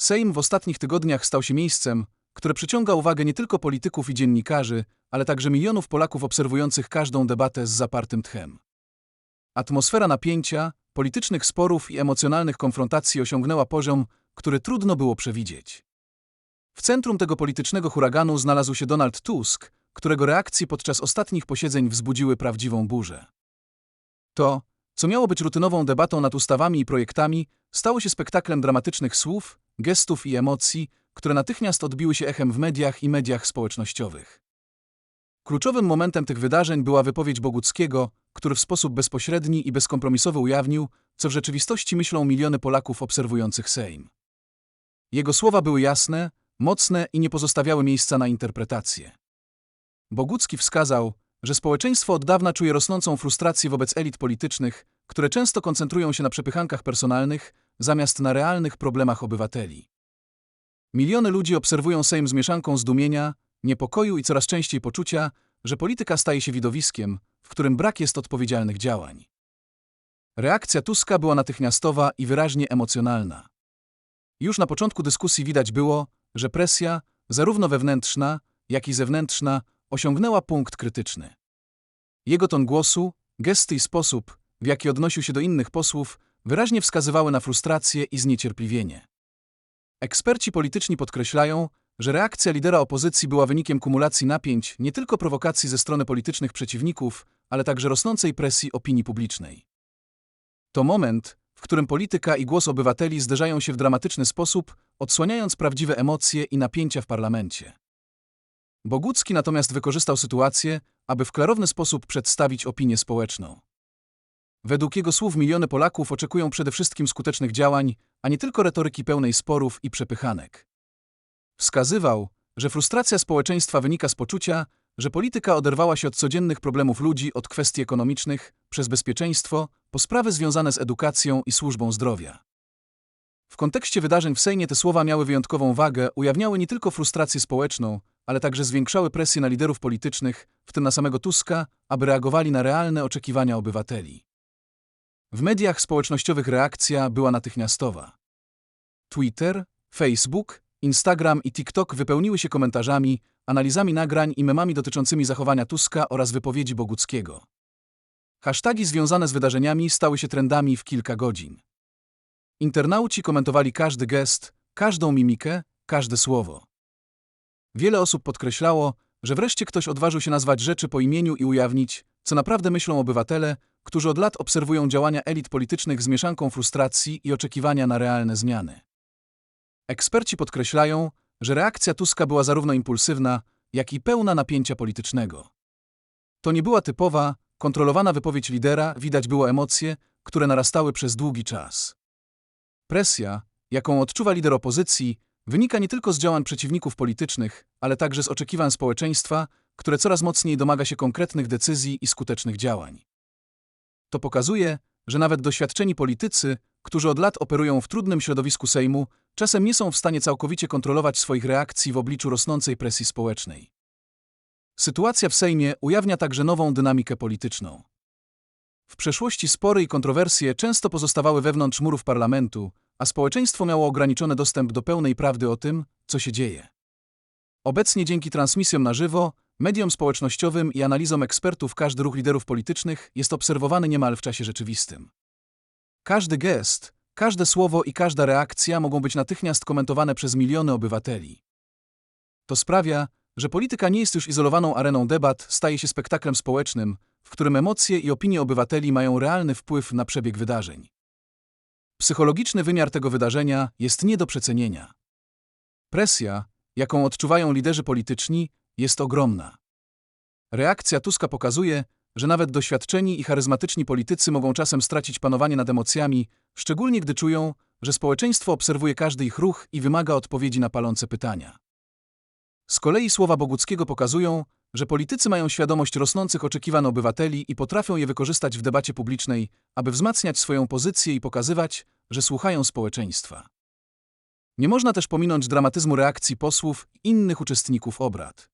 Sejm w ostatnich tygodniach stał się miejscem, które przyciąga uwagę nie tylko polityków i dziennikarzy, ale także milionów Polaków obserwujących każdą debatę z zapartym tchem. Atmosfera napięcia, politycznych sporów i emocjonalnych konfrontacji osiągnęła poziom, który trudno było przewidzieć. W centrum tego politycznego huraganu znalazł się Donald Tusk, którego reakcje podczas ostatnich posiedzeń wzbudziły prawdziwą burzę. To, co miało być rutynową debatą nad ustawami i projektami, stało się spektaklem dramatycznych słów, gestów i emocji, które natychmiast odbiły się echem w mediach i mediach społecznościowych. Kluczowym momentem tych wydarzeń była wypowiedź Boguckiego, który w sposób bezpośredni i bezkompromisowy ujawnił, co w rzeczywistości myślą miliony Polaków obserwujących Sejm. Jego słowa były jasne, mocne i nie pozostawiały miejsca na interpretację. Bogucki wskazał, że społeczeństwo od dawna czuje rosnącą frustrację wobec elit politycznych, które często koncentrują się na przepychankach personalnych, zamiast na realnych problemach obywateli. Miliony ludzi obserwują Sejm z mieszanką zdumienia, niepokoju i coraz częściej poczucia, że polityka staje się widowiskiem, w którym brak jest odpowiedzialnych działań. Reakcja Tuska była natychmiastowa i wyraźnie emocjonalna. Już na początku dyskusji widać było, że presja, zarówno wewnętrzna, jak i zewnętrzna, osiągnęła punkt krytyczny. Jego ton głosu, gesty i sposób, w jaki odnosił się do innych posłów, wyraźnie wskazywały na frustrację i zniecierpliwienie. Eksperci polityczni podkreślają, że reakcja lidera opozycji była wynikiem kumulacji napięć, nie tylko prowokacji ze strony politycznych przeciwników, ale także rosnącej presji opinii publicznej. To moment, w którym polityka i głos obywateli zderzają się w dramatyczny sposób, odsłaniając prawdziwe emocje i napięcia w parlamencie. Bogucki natomiast wykorzystał sytuację, aby w klarowny sposób przedstawić opinię społeczną. Według jego słów miliony Polaków oczekują przede wszystkim skutecznych działań, a nie tylko retoryki pełnej sporów i przepychanek. Wskazywał, że frustracja społeczeństwa wynika z poczucia, że polityka oderwała się od codziennych problemów ludzi, od kwestii ekonomicznych, przez bezpieczeństwo, po sprawy związane z edukacją i służbą zdrowia. W kontekście wydarzeń w Sejmie te słowa miały wyjątkową wagę, ujawniały nie tylko frustrację społeczną, ale także zwiększały presję na liderów politycznych, w tym na samego Tuska, aby reagowali na realne oczekiwania obywateli. W mediach społecznościowych reakcja była natychmiastowa. Twitter, Facebook, Instagram i TikTok wypełniły się komentarzami, analizami nagrań i memami dotyczącymi zachowania Tuska oraz wypowiedzi Boguckiego. Hasztagi związane z wydarzeniami stały się trendami w kilka godzin. Internauci komentowali każdy gest, każdą mimikę, każde słowo. Wiele osób podkreślało, że wreszcie ktoś odważył się nazwać rzeczy po imieniu i ujawnić, co naprawdę myślą obywatele, którzy od lat obserwują działania elit politycznych z mieszanką frustracji i oczekiwania na realne zmiany. Eksperci podkreślają, że reakcja Tuska była zarówno impulsywna, jak i pełna napięcia politycznego. To nie była typowa, kontrolowana wypowiedź lidera, widać było emocje, które narastały przez długi czas. Presja, jaką odczuwa lider opozycji, wynika nie tylko z działań przeciwników politycznych, ale także z oczekiwań społeczeństwa, które coraz mocniej domaga się konkretnych decyzji i skutecznych działań. To pokazuje, że nawet doświadczeni politycy, którzy od lat operują w trudnym środowisku Sejmu, czasem nie są w stanie całkowicie kontrolować swoich reakcji w obliczu rosnącej presji społecznej. Sytuacja w Sejmie ujawnia także nową dynamikę polityczną. W przeszłości spory i kontrowersje często pozostawały wewnątrz murów parlamentu, a społeczeństwo miało ograniczony dostęp do pełnej prawdy o tym, co się dzieje. Obecnie dzięki transmisjom na żywo, mediom społecznościowym i analizom ekspertów każdy ruch liderów politycznych jest obserwowany niemal w czasie rzeczywistym. Każdy gest, każde słowo i każda reakcja mogą być natychmiast komentowane przez miliony obywateli. To sprawia, że polityka nie jest już izolowaną areną debat, staje się spektaklem społecznym, w którym emocje i opinie obywateli mają realny wpływ na przebieg wydarzeń. Psychologiczny wymiar tego wydarzenia jest nie do przecenienia. Presja, jaką odczuwają liderzy polityczni, jest ogromna. Reakcja Tuska pokazuje, że nawet doświadczeni i charyzmatyczni politycy mogą czasem stracić panowanie nad emocjami, szczególnie gdy czują, że społeczeństwo obserwuje każdy ich ruch i wymaga odpowiedzi na palące pytania. Z kolei słowa Boguckiego pokazują, że politycy mają świadomość rosnących oczekiwań obywateli i potrafią je wykorzystać w debacie publicznej, aby wzmacniać swoją pozycję i pokazywać, że słuchają społeczeństwa. Nie można też pominąć dramatyzmu reakcji posłów i innych uczestników obrad.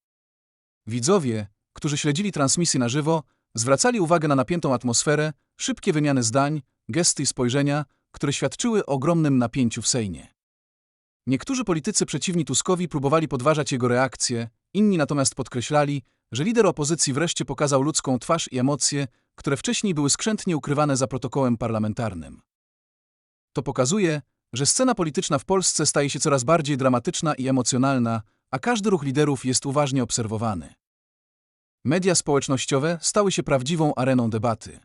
Widzowie, którzy śledzili transmisję na żywo, zwracali uwagę na napiętą atmosferę, szybkie wymiany zdań, gesty i spojrzenia, które świadczyły o ogromnym napięciu w Sejmie. Niektórzy politycy przeciwni Tuskowi próbowali podważać jego reakcje, inni natomiast podkreślali, że lider opozycji wreszcie pokazał ludzką twarz i emocje, które wcześniej były skrzętnie ukrywane za protokołem parlamentarnym. To pokazuje, że scena polityczna w Polsce staje się coraz bardziej dramatyczna i emocjonalna, a każdy ruch liderów jest uważnie obserwowany. Media społecznościowe stały się prawdziwą areną debaty.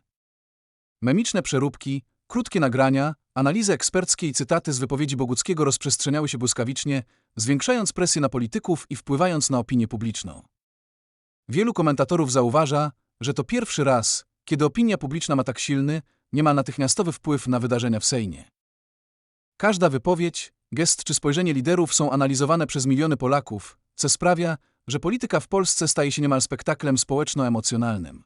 Memiczne przeróbki, krótkie nagrania, analizy eksperckie i cytaty z wypowiedzi Boguckiego rozprzestrzeniały się błyskawicznie, zwiększając presję na polityków i wpływając na opinię publiczną. Wielu komentatorów zauważa, że to pierwszy raz, kiedy opinia publiczna ma tak silny, niemal natychmiastowy wpływ na wydarzenia w Sejmie. Każda wypowiedź, gest czy spojrzenie liderów są analizowane przez miliony Polaków, co sprawia, że polityka w Polsce staje się niemal spektaklem społeczno-emocjonalnym.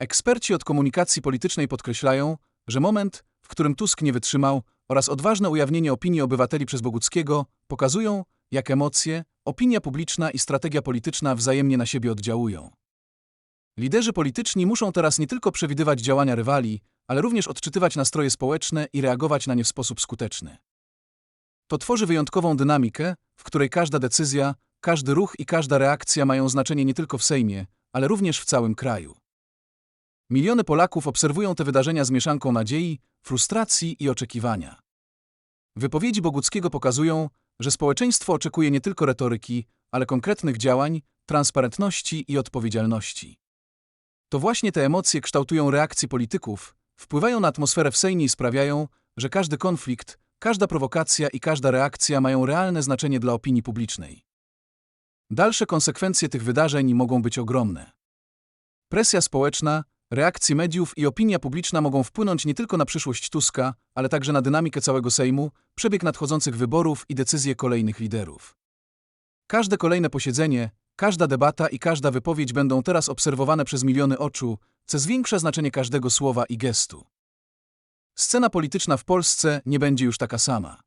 Eksperci od komunikacji politycznej podkreślają, że moment, w którym Tusk nie wytrzymał, oraz odważne ujawnienie opinii obywateli przez Boguckiego pokazują, jak emocje, opinia publiczna i strategia polityczna wzajemnie na siebie oddziałują. Liderzy polityczni muszą teraz nie tylko przewidywać działania rywali, ale również odczytywać nastroje społeczne i reagować na nie w sposób skuteczny. To tworzy wyjątkową dynamikę, w której każda decyzja, każdy ruch i każda reakcja mają znaczenie nie tylko w Sejmie, ale również w całym kraju. Miliony Polaków obserwują te wydarzenia z mieszanką nadziei, frustracji i oczekiwania. Wypowiedzi Boguckiego pokazują, że społeczeństwo oczekuje nie tylko retoryki, ale konkretnych działań, transparentności i odpowiedzialności. To właśnie te emocje kształtują reakcje polityków, wpływają na atmosferę w Sejmie i sprawiają, że każdy konflikt, każda prowokacja i każda reakcja mają realne znaczenie dla opinii publicznej. Dalsze konsekwencje tych wydarzeń mogą być ogromne. Presja społeczna, reakcje mediów i opinia publiczna mogą wpłynąć nie tylko na przyszłość Tuska, ale także na dynamikę całego Sejmu, przebieg nadchodzących wyborów i decyzje kolejnych liderów. Każde kolejne posiedzenie, każda debata i każda wypowiedź będą teraz obserwowane przez miliony oczu, co zwiększa znaczenie każdego słowa i gestu. Scena polityczna w Polsce nie będzie już taka sama.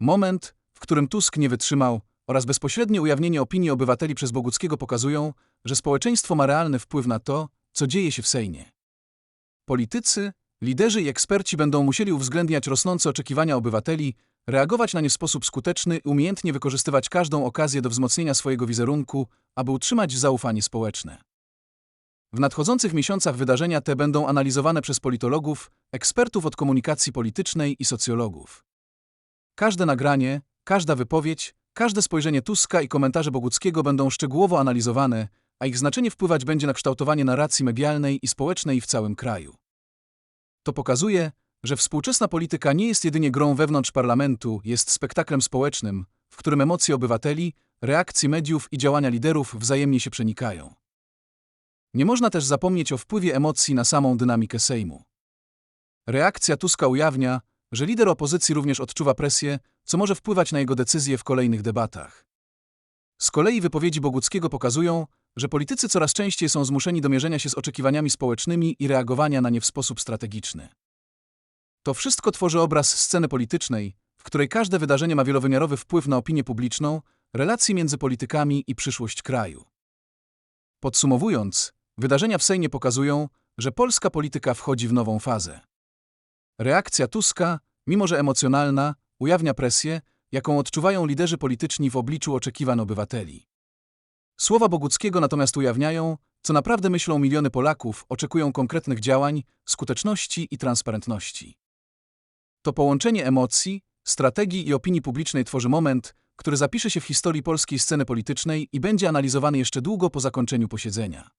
Moment, w którym Tusk nie wytrzymał, oraz bezpośrednie ujawnienie opinii obywateli przez Boguckiego pokazują, że społeczeństwo ma realny wpływ na to, co dzieje się w Sejmie. Politycy, liderzy i eksperci będą musieli uwzględniać rosnące oczekiwania obywateli, reagować na nie w sposób skuteczny i umiejętnie wykorzystywać każdą okazję do wzmocnienia swojego wizerunku, aby utrzymać zaufanie społeczne. W nadchodzących miesiącach wydarzenia te będą analizowane przez politologów, ekspertów od komunikacji politycznej i socjologów. Każde nagranie, każda wypowiedź, każde spojrzenie Tuska i komentarze Boguckiego będą szczegółowo analizowane, a ich znaczenie wpływać będzie na kształtowanie narracji medialnej i społecznej w całym kraju. To pokazuje, że współczesna polityka nie jest jedynie grą wewnątrz parlamentu, jest spektaklem społecznym, w którym emocje obywateli, reakcje mediów i działania liderów wzajemnie się przenikają. Nie można też zapomnieć o wpływie emocji na samą dynamikę Sejmu. Reakcja Tuska ujawnia, że lider opozycji również odczuwa presję, co może wpływać na jego decyzje w kolejnych debatach. Z kolei wypowiedzi Boguckiego pokazują, że politycy coraz częściej są zmuszeni do mierzenia się z oczekiwaniami społecznymi i reagowania na nie w sposób strategiczny. To wszystko tworzy obraz sceny politycznej, w której każde wydarzenie ma wielowymiarowy wpływ na opinię publiczną, relacje między politykami i przyszłość kraju. Podsumowując, wydarzenia w Sejmie pokazują, że polska polityka wchodzi w nową fazę. Reakcja Tuska, mimo że emocjonalna, ujawnia presję, jaką odczuwają liderzy polityczni w obliczu oczekiwań obywateli. Słowa Boguckiego natomiast ujawniają, co naprawdę myślą miliony Polaków, oczekują konkretnych działań, skuteczności i transparentności. To połączenie emocji, strategii i opinii publicznej tworzy moment, który zapisze się w historii polskiej sceny politycznej i będzie analizowany jeszcze długo po zakończeniu posiedzenia.